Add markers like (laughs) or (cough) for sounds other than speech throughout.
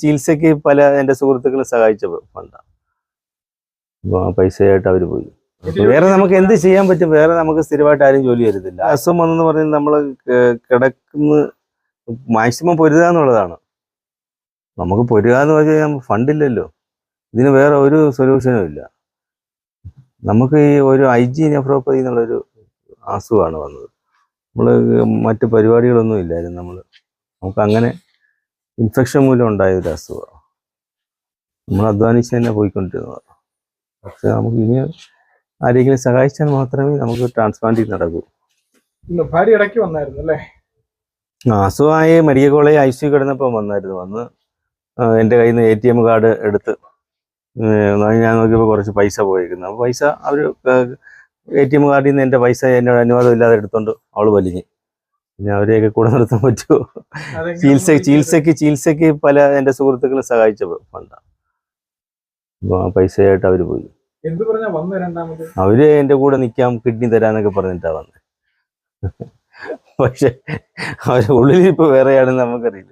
ചികിത്സയ്ക്ക് പല എന്റെ സുഹൃത്തുക്കളെ സഹായിച്ച ഫണ്ടാണ് പൈസയായിട്ട് അവർ പോയി. വേറെ നമുക്ക് എന്ത് ചെയ്യാൻ പറ്റും? വേറെ നമുക്ക് സ്ഥിരമായിട്ട് ആരും ജോലി തരുന്നില്ല അസുഖം വന്നെന്ന് പറഞ്ഞാൽ നമ്മൾ കിടക്കുന്ന മാക്സിമം പൊരുതുക എന്നുള്ളതാണ്. നമുക്ക് പൊരുക എന്ന് പറഞ്ഞാൽ ഫണ്ടില്ലല്ലോ. ഇതിന് വേറെ ഒരു സൊല്യൂഷനും ഇല്ല. നമുക്ക് ഈ ഒരു ഐ ജി നെഫ്രോപ്പതി എന്നുള്ളൊരു അസുഖമാണ് വന്നത്. നമ്മൾ മറ്റു പരിപാടികളൊന്നും ഇല്ലായിരുന്നു നമ്മൾ നമുക്ക് അങ്ങനെ ഇൻഫെക്ഷൻ മൂലം ഉണ്ടായ ഒരു അസുഖമാണ് നമ്മൾ അധ്വാനിച്ച് തന്നെ പോയിക്കൊണ്ടിരുന്നത്. പക്ഷെ നമുക്ക് ഇനി ആരെങ്കിലും സഹായിച്ചാൽ മാത്രമേ നമുക്ക് ട്രാൻസ്പ്ലാന്റ് നടക്കൂ. ഭാര്യ ഇടയ്ക്ക് വന്നായിരുന്നു അല്ലേ? അസുഖമായി മെഡിക്കൽ കോളേജ് ഐ സി കിടന്നപ്പോൾ വന്നായിരുന്നു. വന്ന് എന്റെ കയ്യിൽ നിന്ന് എ ടി എം കാർഡ് എടുത്ത് ഞാൻ നോക്കിയപ്പോൾ കുറച്ച് പൈസ പോയിരിക്കുന്നു അപ്പോൾ പൈസ അവർ എ ടി എം കാർഡിൽ നിന്ന് എന്റെ പൈസ എന്നോട് അനുവാദം ഇല്ലാതെ എടുത്തോണ്ട് അവൾ വലിഞ്ഞ്. പിന്നെ അവരെയൊക്കെ കൂടെ നിർത്താൻ പറ്റുമോ? ചികിത്സക്ക് ചികിത്സ ചികിത്സക്ക് ചികിത്സയ്ക്ക് പല എന്റെ സുഹൃത്തുക്കളെ സഹായിച്ച ഫണ്ടാണ് പൈസയായിട്ട് അവർ പോയി. അവർ എന്റെ കൂടെ നിൽക്കാം കിഡ്നി തരാന്നൊക്കെ പറഞ്ഞിട്ടാ വന്നത് പക്ഷെ അവരുടെ ഇപ്പൊ വേറെയാണെന്ന് നമുക്കറിയില്ല.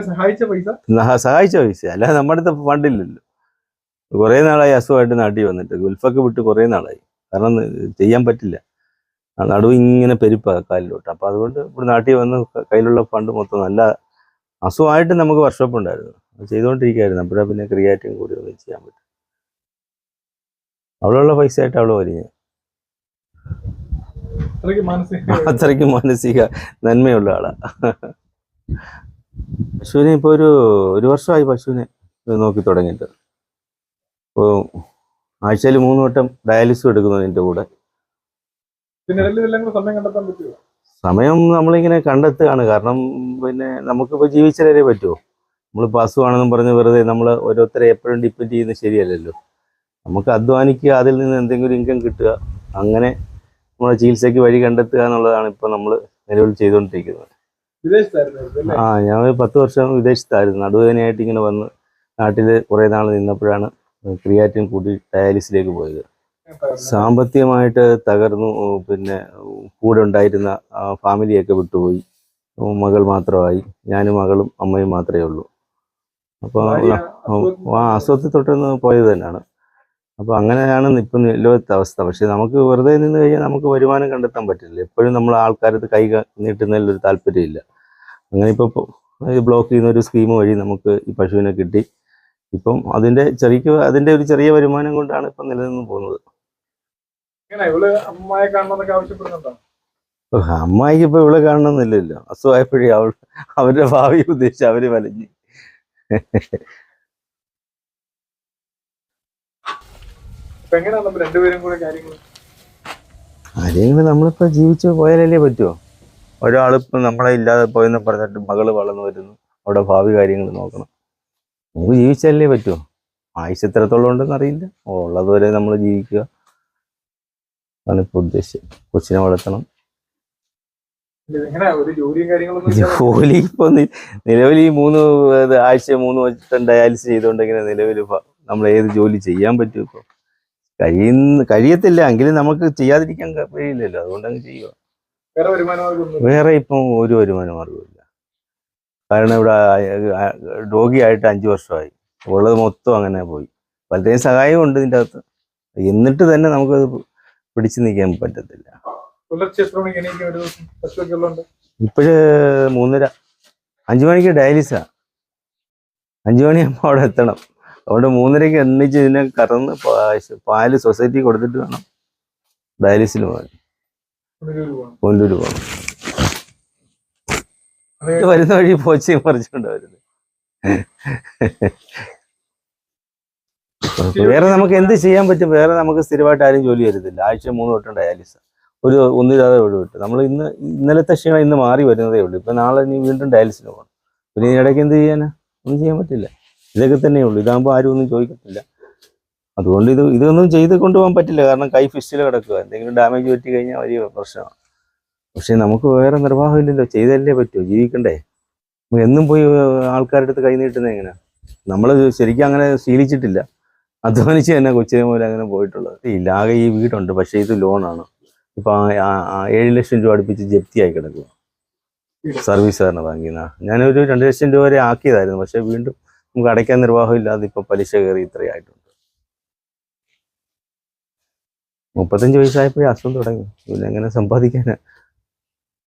സഹായിച്ച പൈസ? ന- സഹായിച്ച പൈസ. അല്ല നമ്മുടെ അടുത്ത് ഫണ്ടില്ലല്ലോ. കുറേ നാളായി അസുഖമായിട്ട് നാട്ടിൽ വന്നിട്ട്. ഗൾഫൊക്കെ വിട്ട് കുറേ നാളായി. കാരണം ചെയ്യാൻ പറ്റില്ല. നടുവ് ഇങ്ങനെ പെരുപ്പാ കാലിലോട്ട്. അപ്പം അതുകൊണ്ട് ഇവിടെ നാട്ടിൽ വന്ന് കയ്യിലുള്ള ഫണ്ട് മൊത്തം നല്ല അസുഖമായിട്ട് നമുക്ക് വർക്ക്ഷോപ്പ് ഉണ്ടായിരുന്നു. അത് ചെയ്തുകൊണ്ടിരിക്കുകയായിരുന്നു. അപ്പോഴാണ് പിന്നെ ക്രിയേറ്റീവ് കൂടി ഒന്നും ചെയ്യാൻ പറ്റും. അവളുള്ള പൈസ ആയിട്ട് അവൾ വരിഞ്ഞ് (laughs) അത്രയ്ക്ക് മാനസിക നന്മയുള്ള ആളാ. പശുവിനെ ഇപ്പൊ ഒരു ഒരു വർഷമായി പശുവിനെ നോക്കി തുടങ്ങിയിട്ട്. ഇപ്പോൾ ആഴ്ചയിൽ മൂന്ന് വട്ടം ഡയാലിസിസ് എടുക്കുന്നു എന്റെ കൂടെ. സമയം നമ്മളിങ്ങനെ കണ്ടെത്തുകയാണ്. കാരണം പിന്നെ നമുക്കിപ്പോൾ ജീവിച്ചാലേ പറ്റുമോ നമ്മളിപ്പോൾ അസുഖമാണെന്നും പറഞ്ഞ് വെറുതെ നമ്മൾ ഓരോരുത്തരെ എപ്പോഴും ഡിപ്പെൻഡ് ചെയ്യുന്നത് ശരിയല്ലല്ലോ. നമുക്ക് അധ്വാനിക്കുക അതിൽ നിന്ന് എന്തെങ്കിലും ഇൻകം കിട്ടുക അങ്ങനെ നമ്മുടെ ചികിത്സയ്ക്ക് വഴി കണ്ടെത്തുക എന്നുള്ളതാണ് ഇപ്പോൾ നമ്മൾ നിലവിൽ ചെയ്തുകൊണ്ടിരിക്കുന്നത്. ആ ഞാൻ ഒരു പത്ത് വർഷം വിദേശത്തായിരുന്നു. നടുവേദനയായിട്ട് ഇങ്ങനെ വന്ന് നാട്ടിൽ കുറേ നാൾ നിന്നപ്പോഴാണ് ക്രിയാറ്റിൻ കൂടി ഡയാലിസിലേക്ക് പോയത്. സാമ്പത്തികമായിട്ട് തകർന്നു പിന്നെ കൂടെ ഉണ്ടായിരുന്ന ഫാമിലിയൊക്കെ വിട്ടുപോയി. മകൾ മാത്രമായി. ഞാനും മകളും അമ്മയും മാത്രമേ ഉള്ളൂ. അപ്പോൾ ആ അസുഖത്തിൽ തൊട്ടൊന്ന് പോയത് തന്നെയാണ്. അപ്പോൾ അങ്ങനെയാണ് ഇപ്പം നിലവിലത്തെ അവസ്ഥ. പക്ഷേ നമുക്ക് വെറുതെ നിന്ന് കഴിഞ്ഞാൽ നമുക്ക് വരുമാനം കണ്ടെത്താൻ പറ്റില്ല. എപ്പോഴും നമ്മൾ ആൾക്കാരത്ത് കൈ നീട്ടുന്നതിലൊരു നീട്ടുന്നതിൽ ഒരു താല്പര്യമില്ല അങ്ങനെ ഇപ്പോൾ ബ്ലോക്ക് ചെയ്യുന്ന ഒരു സ്കീം വഴി നമുക്ക് ഈ പശുവിനെ കിട്ടി. ഇപ്പം അതിന്റെ ചെറിയ അതിന്റെ ഒരു ചെറിയ വരുമാനം കൊണ്ടാണ് ഇപ്പം നിലനിന്ന് പോകുന്നത് ഇങ്ങനെ ഇവൾ അമ്മയെ കാണണമെന്നൊക്കെ ആവശ്യപ്പെടുന്നുണ്ടോ ഓ, അമ്മായിക്ക് ഇപ്പൊ ഇവിടെ കാണണമെന്നില്ലല്ലോ അസുഖമായപ്പോഴേ അവൾ അവരുടെ ഭാവി ഉദ്ദേശിച്ച് അവർ വലഞ്ഞ്. കാര്യങ്ങൾ നമ്മളിപ്പോ ജീവിച്ചു പോയാലല്ലേ പറ്റുമോ ഒരാളിപ്പോ നമ്മളെ ഇല്ലാതെ പോയെന്ന് പറഞ്ഞിട്ട് മകൾ വളർന്നു വരുന്നു. അവിടെ ഭാവി കാര്യങ്ങൾ നോക്കണം. നമുക്ക് ജീവിച്ചാലേ പറ്റുമോ ആയുസ് എത്രത്തോളം ഉണ്ടെന്ന് അറിയില്ല ഉള്ളതുവരെ നമ്മൾ ജീവിക്കുക. അതാണ് ഇപ്പൊ ഉദ്ദേശിച്ചത്. കൊച്ചിനെ വളർത്തണം. ജോലി ഇപ്പൊ നിലവിൽ ഈ മൂന്ന് ആഴ്ച മൂന്ന് വട്ടം ഡയാലിസിസ് ചെയ്തുകൊണ്ടിങ്ങനെ നിലവിൽ നമ്മൾ ഏത് ജോലി ചെയ്യാൻ പറ്റും ഇപ്പൊ. കഴിയുന്ന കഴിയത്തില്ല. എങ്കിലും നമുക്ക് ചെയ്യാതിരിക്കാൻ കഴിയില്ലല്ലോ. അതുകൊണ്ട് അങ്ങ് ചെയ്യുക വേറെ ഇപ്പം ഒരു വരുമാന മാർഗമില്ല കാരണം ഇവിടെ രോഗിയായിട്ട് അഞ്ചു വർഷമായി. ഉള്ളത് മൊത്തം അങ്ങനെ പോയി. പലരുടെയും സഹായവും ഉണ്ട് ഇതിന്റെ അകത്ത്. എന്നിട്ട് തന്നെ നമുക്കത് പിടിച്ചു നിൽക്കാൻ പറ്റത്തില്ല. ഇപ്പോഴ് മൂന്നര അഞ്ചു മണിക്ക് ഡയാലിസാ അഞ്ചു മണിയാകുമ്പോൾ അവിടെ എത്തണം. അതുകൊണ്ട് മൂന്നരയ്ക്ക് എണ്ണിച്ച് ഇതിനെ കറന്ന് പാൽ സൊസൈറ്റി കൊടുത്തിട്ട് വേണം ഡയാലിസിന് പോകാൻ. കൊല്ലൂര് പോകണം. വരുന്ന വഴി പോച്ചയും പറിച്ചുകൊണ്ട് വരുന്നത്. വേറെ നമുക്ക് എന്ത് ചെയ്യാൻ പറ്റും? വേറെ നമുക്ക് സ്ഥിരമായിട്ട് ആരും ജോലി തരുന്നില്ല ആഴ്ച മൂന്ന് വട്ടം ഡയാലിസ് ഒരു ഒന്നില്ലാതെ ഇവിടെ വിട്ട് നമ്മൾ ഇന്ന് ഇന്നലത്തെ ക്ഷീണം ഇന്ന് മാറി വരുന്നതേ ഉള്ളൂ. ഇപ്പൊ നാളെ നീ വീണ്ടും ഡയാലിസിന് പോകണം പിന്നെ ഇതിനിടയ്ക്ക് എന്ത് ചെയ്യാനാ? ഒന്നും ചെയ്യാൻ പറ്റില്ല. ഇതൊക്കെ തന്നെ ഉള്ളൂ. ഇതാകുമ്പോൾ ആരും ഒന്നും ചോദിക്കത്തില്ല. അതുകൊണ്ട് ഇത് ഇതൊന്നും ചെയ്ത് കൊണ്ടുപോകാൻ പറ്റില്ല. കാരണം കൈ ഫിസ്റ്റിൽ കിടക്കുക. എന്തെങ്കിലും ഡാമേജ് പറ്റി കഴിഞ്ഞാൽ വലിയ പ്രശ്നമാണ് പക്ഷെ നമുക്ക് വേറെ നിർവാഹമില്ലല്ലോ ചെയ്തല്ലേ പറ്റുമോ ജീവിക്കണ്ടേ. എന്നും പോയി ആൾക്കാരുടെ അടുത്ത് കൈ നീട്ടുന്നത് എങ്ങനെയാണ് നമ്മൾ ശരിക്കും അങ്ങനെ ശീലിച്ചിട്ടില്ല. അധ്വാനിച്ച് തന്നെ കൊച്ചിനെ പോലെ അങ്ങനെ പോയിട്ടുള്ളത്. ഇല്ലാതെ ഈ വീടുണ്ട് പക്ഷേ ഇത് ലോണാണ്. ഇപ്പൊ ഏഴ് ലക്ഷം രൂപ അടുപ്പിച്ച് ജപ്തിയായി കിടക്കുക സർവീസ് സഹകരണ ബാങ്കിൽ നിന്ന് ഞാനൊരു രണ്ട് ലക്ഷം രൂപ വരെ ആക്കിയതായിരുന്നു പക്ഷെ വീണ്ടും നമുക്ക് അടയ്ക്കാൻ നിർവാഹം ഇല്ലാതെ ഇപ്പൊ പലിശ കയറി ഇത്രയായിട്ടുണ്ട്. മുപ്പത്തഞ്ച് വയസ്സായപ്പോഴേ അസുഖം തുടങ്ങി. പിന്നെ എങ്ങനെ സമ്പാദിക്കാനാ?